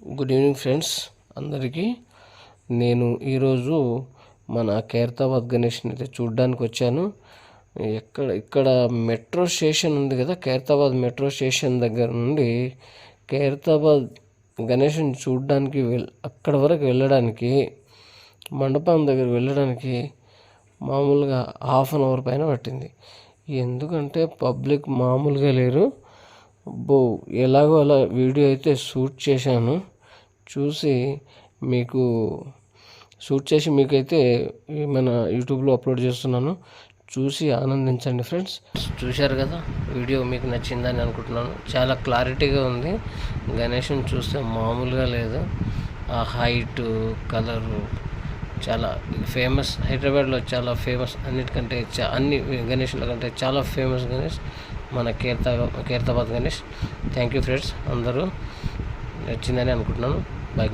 Good evening friends అందరికీ నేను ఈరోజు మన ఖైరతాబాద్ గణేష్ని అయితే చూడ్డానికి వచ్చాను. ఎక్కడ ఇక్కడ మెట్రో స్టేషన్ ఉంది కదా ఖైరతాబాద్ మెట్రో స్టేషన్ దగ్గర నుండి ఖైరతాబాద్ గణేష్ని చూడడానికి వెల్ అక్కడ వరకు వెళ్ళడానికి మండపం దగ్గర వెళ్ళడానికి మామూలుగా హాఫ్ అన్ అవర్ పైన పట్టింది. ఎందుకంటే పబ్లిక్ మామూలుగా లేరు. బో ఎలాగో అలా వీడియో అయితే షూట్ చేశాను. చూసి మీకు షూట్ చేసి మీకైతే మన యూట్యూబ్లో అప్లోడ్ చేస్తున్నాను. చూసి ఆనందించండి ఫ్రెండ్స్. చూశారు కదా వీడియో మీకు నచ్చిందని అనుకుంటున్నాను. చాలా క్లారిటీగా ఉంది. గణేష్ని చూస్తే మామూలుగా లేదు. ఆ హైట్ కలరు చాలా ఫేమస్. హైదరాబాద్లో చాలా ఫేమస్. అన్నిటికంటే చా అన్ని గణేష్ల కంటే చాలా ఫేమస్ గణేష్. మన కీర్త Khairatabad Ganesh. Thank you friends అందరూ నచ్చిందని అనుకుంటున్నాను.